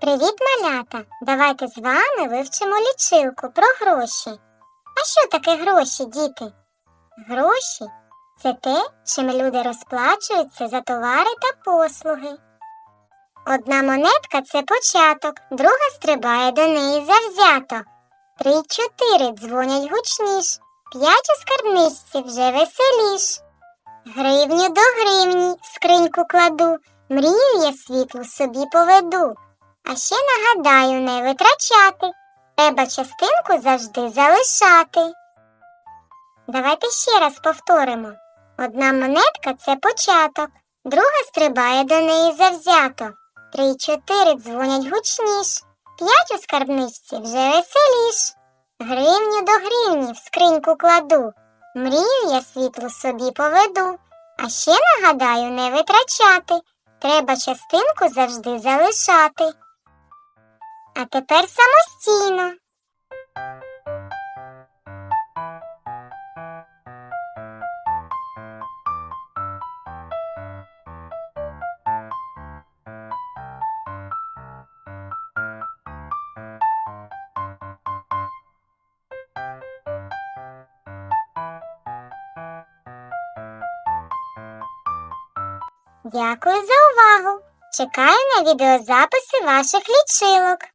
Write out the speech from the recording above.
Привіт, малята! Давайте з вами вивчимо лічилку про гроші. А що таке гроші, діти? Гроші це те, чим люди розплачуються за товари та послуги. Одна монетка це початок, друга стрибає до неї завзято. Три й чотири дзвонять гучніш, п'ять у скарбничці вже веселіш. Гривню до гривні скриньку кладу, мрію я світлу собі поведу. А ще нагадаю не витрачати. Треба частинку завжди залишати. Давайте ще раз повторимо. Одна монетка це початок, друга стрибає до неї завзято. Три й чотири дзвонять гучніш, п'ять у скарбничці вже веселіш. Гривню до гривні в скриньку кладу. Мрію я світлу собі поведу. А ще нагадаю не витрачати. Треба частинку завжди залишати. А тепер самостійно. Дякую за увагу. Чекаю на відеозаписи ваших лічилок.